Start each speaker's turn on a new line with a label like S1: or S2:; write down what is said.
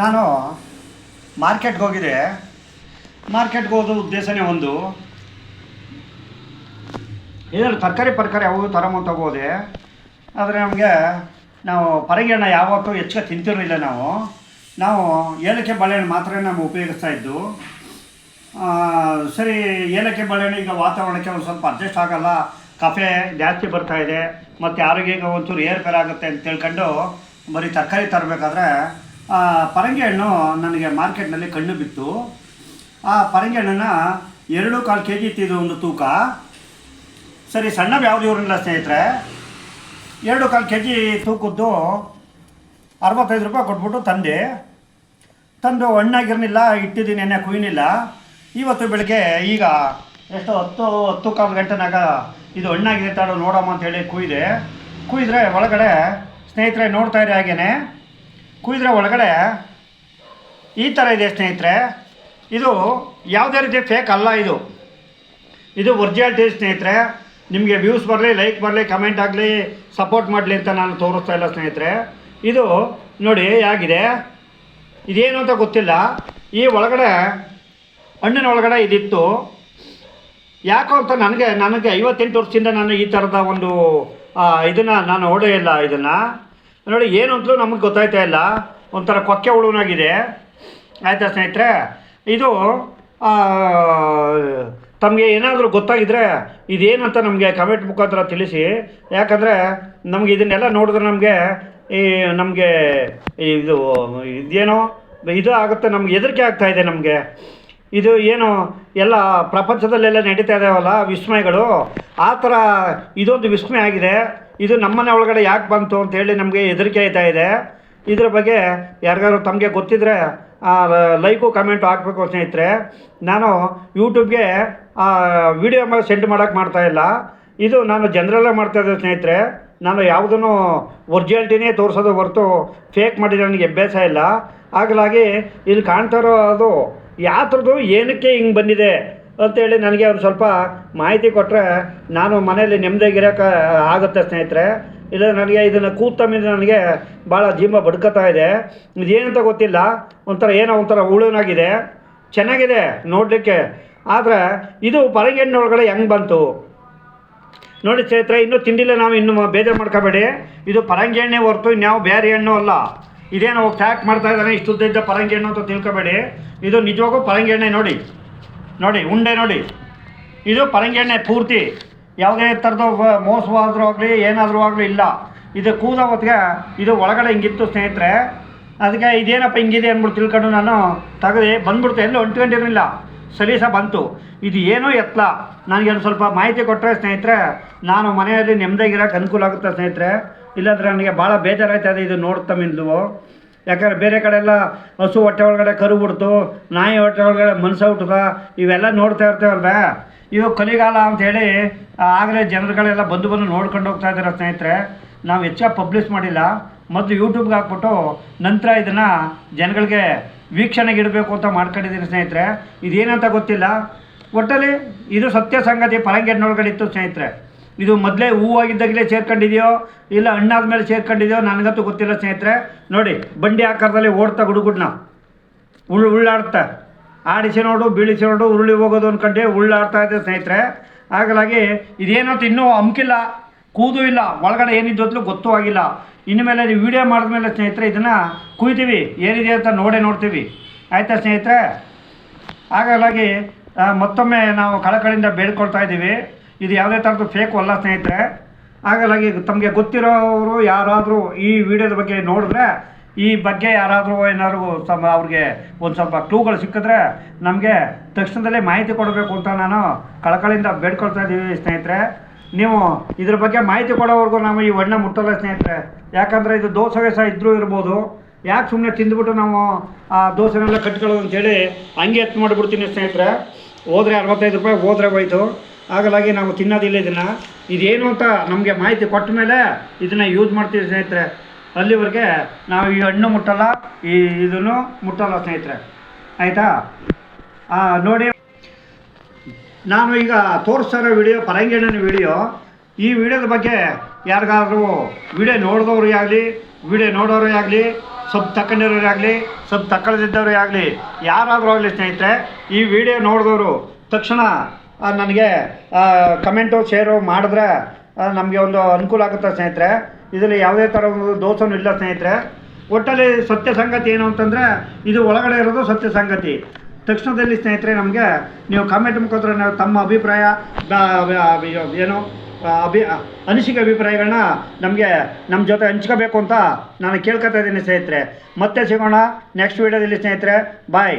S1: ನಾನು ಮಾರ್ಕೆಟ್ಗೆ ಹೋಗಿದೆ ಮಾರ್ಕೆಟ್ಗೆ ಹೋದ ಉದ್ದೇಶನೇ ಒಂದು. ಏನಾದ್ರು ತರಕಾರಿ ಪರ್ಕಾರಿ ಯಾವಾಗ ತರಮಂತ ಹೋದೆ ಆದರೆ ನಮಗೆ ನಾವು ಪರಗಿಣ ಯಾವತ್ತೂ ಹೆಚ್ಚಿಗೆ ತಿಂತಿರಲಿಲ್ಲ ನಾವು. ನಾವು ಏಲಕ್ಕಿ ಬಾಳೆಹಣ್ಣು ಮಾತ್ರ ನಾವು ಉಪಯೋಗಿಸ್ತಾ ಇದ್ದು. ಸರಿ, ಏಲಕ್ಕಿ ಬಾಳೆಹಣ್ಣು ಈಗ ವಾತಾವರಣಕ್ಕೆ ಒಂದು ಸ್ವಲ್ಪ ಅಡ್ಜಸ್ಟ್ ಆಗಲ್ಲ. ಕಫೆ ಜಾಸ್ತಿ ಬರ್ತಾಯಿದೆ ಮತ್ತು ಆರೋಗ್ಯಕ್ಕೆ ಒಂಚೂರು ಏರ್ಪೇರಾಗುತ್ತೆ ಅಂತ ತಿಳ್ಕೊಂಡು ಬರೀ ತರಕಾರಿ ತರಬೇಕಾದ್ರೆ ಪರಂಗಿ ಹಣ್ಣು ನನಗೆ ಮಾರ್ಕೆಟ್ನಲ್ಲಿ ಕಣ್ಣು ಬಿತ್ತು. ಆ ಪರಂಗಿ ಹಣ್ಣನ್ನು ಎರಡು ಕಾಲು ಕೆ ಜಿ ಇತ್ತಿದ್ದು ಒಂದು ತೂಕ. ಸರಿ, ಸಣ್ಣ ಯಾವುದು ಇವ್ರನ್ನ ಸ್ನೇಹಿತರೆ. ಎರಡು ಕಾಲು ಕೆ ಜಿ ತೂಕದ್ದು ಅರವತ್ತೈದು ರೂಪಾಯಿ ಕೊಟ್ಬಿಟ್ಟು ತಂದೆ. ತಂದು ಹಣ್ಣಾಗಿರಲಿಲ್ಲ, ಇಟ್ಟಿದ್ದೀನಿ ಎಣ್ಣೆ ಕುಯ್ನಿಲ್ಲ ಇವತ್ತು ಬೆಳಗ್ಗೆ ಈಗ ಎಷ್ಟು ಹತ್ತು ಹತ್ತು ಕಾಲು ಗಂಟೆನಾಗ ಇದು ಹಣ್ಣಾಗಿದೆ ತಾಡು ನೋಡಮ್ಮ ಅಂತೇಳಿ ಕುಯ್ದೆ. ಕುಯ್ದ್ರೆ ಒಳಗಡೆ ಸ್ನೇಹಿತರೆ ನೋಡ್ತಾ ಇರಿ ಹಾಗೇನೆ. ಕುಯ್ದ್ರೆ ಒಳಗಡೆ ಈ ಥರ ಇದೆ ಸ್ನೇಹಿತರೆ. ಇದು ಯಾವುದೇ ರೀತಿ ಫೇಕ್ ಅಲ್ಲ ಇದು. ಇದು ಒರಿಜಿನಾಲಿಟಿ ಸ್ನೇಹಿತರೆ. ನಿಮಗೆ ವ್ಯೂಸ್ ಬರಲಿ ಲೈಕ್ ಬರಲಿ ಕಮೆಂಟ್ ಆಗಲಿ ಸಪೋರ್ಟ್ ಮಾಡಲಿ ಅಂತ ನಾನು ತೋರಿಸ್ತಾ ಇಲ್ಲ ಸ್ನೇಹಿತರೆ. ಇದು ನೋಡಿ ಹೇಗಿದೆ. ಇದೇನು ಅಂತ ಗೊತ್ತಿಲ್ಲ. ಈ ಒಳಗಡೆ, ಹಣ್ಣಿನ ಒಳಗಡೆ ಇದಿತ್ತು. ಯಾಕೋ ಅಂತ ನನಗೆ ನನಗೆ ಐವತ್ತೆಂಟು ವರ್ಷದಿಂದ ನಾನು ಈ ಥರದ ಒಂದು ಇದನ್ನು ನಾನು ನೋಡೇ ಇಲ್ಲ ಇದನ್ನು. ನೋಡಿ ಏನು ಅಂತಲೂ ನಮಗೆ ಗೊತ್ತಾಯ್ತಾ ಇಲ್ಲ. ಒಂಥರ ಕೊಕ್ಕೆ ಹುಳುನಾಗಿದೆ. ಆಯಿತಾ ಸ್ನೇಹಿತರೆ? ಇದು ತಮಗೆ ಏನಾದರೂ ಗೊತ್ತಾಗಿದ್ದರೆ ಇದೇನಂತ ನಮಗೆ ಕಮೆಂಟ್ ಮುಖಾಂತರ ತಿಳಿಸಿ. ಯಾಕಂದರೆ ನಮಗೆ ಇದನ್ನೆಲ್ಲ ನೋಡಿದ್ರೆ ನಮಗೆ ಈ, ನಮಗೆ, ಇದು, ಇದೇನೋ, ಇದು ಆಗುತ್ತೆ, ನಮ್ಗೆ ಹೆದರಿಕೆ ಆಗ್ತಾಯಿದೆ ನಮಗೆ. ಇದು ಏನು, ಎಲ್ಲ ಪ್ರಪಂಚದಲ್ಲೆಲ್ಲ ನಡೀತಾ ಇದಾವಲ್ಲ ವಿಸ್ಮಯಗಳು? ಆ ಥರ ಇದೊಂದು ವಿಸ್ಮಯ ಆಗಿದೆ. ಇದು ನಮ್ಮನೆ ಒಳಗಡೆ ಯಾಕೆ ಬಂತು ಅಂತೇಳಿ ನಮಗೆ ಹೆದರಿಕೆ ಆಯ್ತಾ ಇದೆ. ಇದ್ರ ಬಗ್ಗೆ ಯಾರಿಗಾದ್ರು ತಮಗೆ ಗೊತ್ತಿದ್ರೆ ಲೈಕು, ಕಮೆಂಟು ಹಾಕಬೇಕು ಸ್ನೇಹಿತರೆ. ನಾನು ಯೂಟ್ಯೂಬ್ಗೆ ವಿಡಿಯೋ ಸೆಂಡ್ ಮಾಡೋಕ್ಕೆ ಮಾಡ್ತಾ ಇಲ್ಲ. ಇದು ನಾನು ಜನರಲ್ಲೇ ಮಾಡ್ತಾ ಇದ್ದೆ ಸ್ನೇಹಿತರೆ. ನಾನು ಯಾವುದನ್ನು ಒರಿಜಿನಾಲಿಟಿನೇ ತೋರಿಸೋದು ಹೊರತು ಫೇಕ್ ಮಾಡಿದರೆ ನನಗೆ ಅಭ್ಯಾಸ ಇಲ್ಲ. ಹಾಗಾಗಿ ಇಲ್ಲಿ ಕಾಣ್ತಾ ಇರೋದು ಯಾವ ಥರದ್ದು ಏನಕ್ಕೆ ಹಿಂಗೆ ಬಂದಿದೆ ಅಂತೇಳಿ ನನಗೆ ಅವ್ರು ಸ್ವಲ್ಪ ಮಾಹಿತಿ ಕೊಟ್ಟರೆ ನಾನು ಮನೆಯಲ್ಲಿ ನೆಮ್ಮದಿಯಾಗಿರೋಕೆ ಆಗುತ್ತೆ ಸ್ನೇಹಿತರೆ. ಇಲ್ಲ, ನನಗೆ ಇದನ್ನು ಕೂತ ಮೇಲೆ ನನಗೆ ಭಾಳ ಜೀವ ಬಡ್ಕೋತಾ ಇದೆ. ಇದೇನಂತ ಗೊತ್ತಿಲ್ಲ, ಒಂಥರ ಏನೋ ಒಂಥರ ಉಳುನಾಗಿದೆ ಚೆನ್ನಾಗಿದೆ ನೋಡಲಿಕ್ಕೆ. ಆದರೆ ಇದು ಪರಂಗಿ ಹಣ್ಣು ಒಳಗಡೆ ಹೆಂಗೆ ಬಂತು? ನೋಡಿ ಸ್ನೇಹಿತರೆ, ಇನ್ನೂ ತಿಂಡಿಲ್ಲ ನಾವು, ಇನ್ನು ಬೇಜಾರು ಮಾಡ್ಕೋಬೇಡಿ. ಇದು ಪರಂಗಿ ಎಣ್ಣೆ ಹೊರತು ಇನ್ಯಾವ ಬೇರೆ ಹಣ್ಣು ಅಲ್ಲ. ಇದೇನೋ ಪ್ಯಾಕ್ ಮಾಡ್ತಾ ಇದ್ದಾನೆ ಇಷ್ಟು ಇದ್ದ ಪರಂಗಿ ಹಣ್ಣು ಅಂತ ತಿಳ್ಕೊಬೇಡಿ. ಇದು ನಿಜವಾಗೂ ಪರಂಗಿ ಎಣ್ಣೆ ನೋಡಿ. ನೋಡಿ, ಉಂಡೆ ನೋಡಿ. ಇದು ಪರಂಗಿ ಎಣ್ಣೆ ಪೂರ್ತಿ. ಯಾವುದೇ ಥರದ ಮೋಸವಾದರೂ ಆಗಲಿ, ಏನಾದರೂ ಆಗಲಿ ಇಲ್ಲ. ಇದು ಕೂದ ಹೊತ್ತಿಗೆ ಇದು ಒಳಗಡೆ ಹಿಂಗಿತ್ತು ಸ್ನೇಹಿತರೆ. ಅದಕ್ಕೆ ಇದೇನಪ್ಪ ಹಿಂಗಿದೆ ಅಂದ್ಬಿಟ್ಟು ತಿಳ್ಕೊಂಡು ನಾನು ತೆಗೆದು ಬಂದ್ಬಿಡ್ತು. ಎಲ್ಲೂ ಅಂಟ್ಕೊಂಡಿರಲಿಲ್ಲ. ಸಲೀಸ ಬಂತು. ಇದು ಏನೋ ಎತ್ತಲ ನನಗೆ ಒಂದು ಸ್ವಲ್ಪ ಮಾಹಿತಿ ಕೊಟ್ಟರೆ ಸ್ನೇಹಿತರೆ, ನಾನು ಮನೆಯಲ್ಲಿ ನೆಮ್ಮದಿಗಿರೋಕ್ಕೆ ಅನುಕೂಲ ಆಗುತ್ತೆ ಸ್ನೇಹಿತರೆ. ಇಲ್ಲಾಂದರೆ ನನಗೆ ಭಾಳ ಇದೆ ಇದು ನೋಡ್ತಾ ಮಿಂದ್ಲು ಯಾಕಂದ್ರೆ ಬೇರೆ ಕಡೆ ಎಲ್ಲ ಹಸು ಹೊಟ್ಟೆ ಒಳಗಡೆ ಕರು ಬಿಡ್ತು, ನಾಯಿ ಹೊಟ್ಟೆ ಒಳಗಡೆ ಮನಸ್ಸು ಹುಟ್ಟದ ಇವೆಲ್ಲ ನೋಡ್ತಾ ಇರ್ತೇವಲ್ವ? ಇವು ಕಲಿಗಾಲ ಅಂತ ಹೇಳಿ ಆಗಲೇ ಜನರುಗಳೆಲ್ಲ ಬಂದು ಬಂದು ನೋಡ್ಕೊಂಡು ಹೋಗ್ತಾ ಇದ್ದಾರೆ ಸ್ನೇಹಿತರೆ. ನಾವು ಹೆಚ್ಚಾಗಿ ಪಬ್ಲಿಷ್ ಮಾಡಿಲ್ಲ, ಮೊದಲು ಯೂಟ್ಯೂಬ್ಗೆ ಹಾಕ್ಬಿಟ್ಟು ನಂತರ ಇದನ್ನು ಜನಗಳಿಗೆ ವೀಕ್ಷಣೆಗೆ ಇಡಬೇಕು ಅಂತ ಮಾಡ್ಕೊಂಡಿದ್ದೀನಿ ಸ್ನೇಹಿತರೆ. ಇದೇನಂತ ಗೊತ್ತಿಲ್ಲ. ಒಟ್ಟಲ್ಲಿ ಇದು ಸತ್ಯ ಸಂಗತಿ ಪರಂಗಿನೊಳಗಡೆ ಇತ್ತು ಸ್ನೇಹಿತರೆ. ಇದು ಮೊದಲೇ ಹೂವಾಗಿದ್ದಾಗಲೇ ಸೇರ್ಕೊಂಡಿದೆಯೋ, ಇಲ್ಲ ಹಣ್ಣಾದ ಮೇಲೆ ಸೇರ್ಕೊಂಡಿದೆಯೋ, ನನಗಂತೂ ಗೊತ್ತಿಲ್ಲ ಸ್ನೇಹಿತರೆ. ನೋಡಿ, ಬಂಡಿ ಆಕಾರದಲ್ಲಿ ಓಡ್ತಾ ಗುಡುಗುಡ್ನ. ಉಳ್ಳು ಉಳ್ಳಾಡ್ತಾ. ಆಡಿಸಿ ನೋಡು, ಬೀಳಿಸಿ ನೋಡು, ಉರುಳಿ ಹೋಗೋದು ಅಂದ್ಕೊಂಡು ಉಳ್ಳಾಡ್ತಾ ಇದೆ ಸ್ನೇಹಿತರೆ. ಹಾಗಾಗಿ ಇದೇನೋ ಇನ್ನೂ ಅಮ್ಕಿಲ್ಲ ಕೂದು ಇಲ್ಲ, ಒಳಗಡೆ ಏನಿದ್ದು ಅಂತಲೂ ಗೊತ್ತೂ ಆಗಿಲ್ಲ. ಇನ್ಮೇಲೆ ನೀವು ವಿಡಿಯೋ ಮಾಡಿದ್ಮೇಲೆ ಸ್ನೇಹಿತರೆ ಇದನ್ನು ಕುಯ್ತೀವಿ, ಏನಿದೆ ಅಂತ ನೋಡೇ ನೋಡ್ತೀವಿ. ಆಯಿತಾ ಸ್ನೇಹಿತರೆ? ಹಾಗಾಗಿ ಮತ್ತೊಮ್ಮೆ ನಾವು ಕಳಕಳಿಂದ ಬೇಡ್ಕೊಳ್ತಾ ಇದ್ದೀವಿ. ಇದು ಯಾವುದೇ ಥರದ್ದು ಫೇಕು ಅಲ್ಲ ಸ್ನೇಹಿತರೆ, ಹಾಗಾಗಿ ತಮಗೆ ಗೊತ್ತಿರೋರು ಯಾರಾದರೂ ಈ ವಿಡಿಯೋದ ಬಗ್ಗೆ ನೋಡಿದ್ರೆ, ಈ ಬಗ್ಗೆ ಯಾರಾದರೂ ಏನಾದ್ರೂ ಸ್ವಲ್ಪ ಅವ್ರಿಗೆ ಒಂದು ಸ್ವಲ್ಪ ಕ್ಲೂಗಳು ಸಿಕ್ಕಿದ್ರೆ ನಮಗೆ ತಕ್ಷಣದಲ್ಲೇ ಮಾಹಿತಿ ಕೊಡಬೇಕು ಅಂತ ನಾನು ಕಳಕಳಿಂದ ಬೇಡ್ಕೊಳ್ತಾ ಇದ್ದೀವಿ ಸ್ನೇಹಿತರೆ. ನೀವು ಇದ್ರ ಬಗ್ಗೆ ಮಾಹಿತಿ ಕೊಡೋವರೆಗೂ ನಾವು ಈ ಹಣ್ಣು ಮುಟ್ಟಲ್ಲ ಸ್ನೇಹಿತರೆ. ಯಾಕಂದರೆ ಇದು ದೋಸೆ ವೇಸ ಇದ್ದರೂ ಇರ್ಬೋದು. ಯಾಕೆ ಸುಮ್ಮನೆ ತಿಂದ್ಬಿಟ್ಟು ನಾವು ಆ ದೋಸೆನೆಲ್ಲ ಕಟ್ಕೊಳ್ಳೋದು ಅಂತೇಳಿ ಹಂಗೆ ಎತ್ತು ಮಾಡಿಬಿಡ್ತೀನಿ ಸ್ನೇಹಿತರೆ. ಹೋದರೆ ಅರವತ್ತೈದು ರೂಪಾಯಿ ಹೋದ್ರೆ ಹೋಯ್ತು. ಹಾಗಾಗಿ ನಾವು ತಿನ್ನೋದಿಲ್ಲ ಇದನ್ನು. ಇದೇನು ಅಂತ ನಮಗೆ ಮಾಹಿತಿ ಕೊಟ್ಟ ಮೇಲೆ ಇದನ್ನು ಯೂಸ್ ಮಾಡ್ತೀವಿ ಸ್ನೇಹಿತರೆ. ಅಲ್ಲಿವರೆಗೆ ನಾವು ಈ ಹಣ್ಣು ಮುಟ್ಟಲ್ಲ, ಈ ಇದನ್ನು ಮುಟ್ಟಲ್ಲ ಸ್ನೇಹಿತರೆ. ಆಯಿತಾ? ನೋಡಿ. ನಾನು ಈಗ ತೋರಿಸ್ತಾ ಇರೋ ವಿಡಿಯೋ ಪರಂಗಿಣ್ಣನ ವಿಡಿಯೋ ಈ ವಿಡಿಯೋದ ಬಗ್ಗೆ ಯಾರಿಗಾದ್ರೂ ವಿಡಿಯೋ ನೋಡಿದವ್ರಿಗೆ ಆಗಲಿ ವಿಡಿಯೋ ನೋಡೋರೇ ಆಗಲಿ ಸಬ್ ತಕ್ಕಂಡಿರೋರೇ ಆಗಲಿ ಸಬ್ ತಗೊಳ್ದಿದ್ದವರೇ ಆಗಲಿ, ಯಾರಾದರೂ ಆಗಲಿ ಸ್ನೇಹಿತರೆ, ಈ ವಿಡಿಯೋ ನೋಡಿದವರು ತಕ್ಷಣ ನನಗೆ ಕಮೆಂಟು ಶೇರು ಮಾಡಿದ್ರೆ ನಮಗೆ ಒಂದು ಅನುಕೂಲ ಆಗುತ್ತೆ ಸ್ನೇಹಿತರೆ. ಇದರಲ್ಲಿ ಯಾವುದೇ ಥರ ಒಂದು ದೋಷನೂ ಇಲ್ಲ ಸ್ನೇಹಿತರೆ. ಒಟ್ಟಲ್ಲಿ ಸತ್ಯ ಸಂಗತಿ ಏನು ಅಂತಂದರೆ, ಇದು ಒಳಗಡೆ ಇರೋದು ಸತ್ಯ ಸಂಗತಿ. ತಕ್ಷಣದಲ್ಲಿ ಸ್ನೇಹಿತರೆ, ನಮಗೆ ನೀವು ಕಾಮೆಂಟ್ ಮುಖಾಂತರ ನಾವು ತಮ್ಮ ಅಭಿಪ್ರಾಯ ಏನು ಅಭಿ ಅನಿಸಿಕೆ ಅಭಿಪ್ರಾಯಗಳನ್ನ ನಮಗೆ ನಮ್ಮ ಜೊತೆ ಹಂಚ್ಕೋಬೇಕು ಅಂತ ನಾನು ಕೇಳ್ಕೊತಾ ಇದ್ದೀನಿ ಸ್ನೇಹಿತರೆ. ಮತ್ತೆ ಸಿಗೋಣ ನೆಕ್ಸ್ಟ್ ವೀಡಿಯೋದಲ್ಲಿ ಸ್ನೇಹಿತರೆ. ಬಾಯ್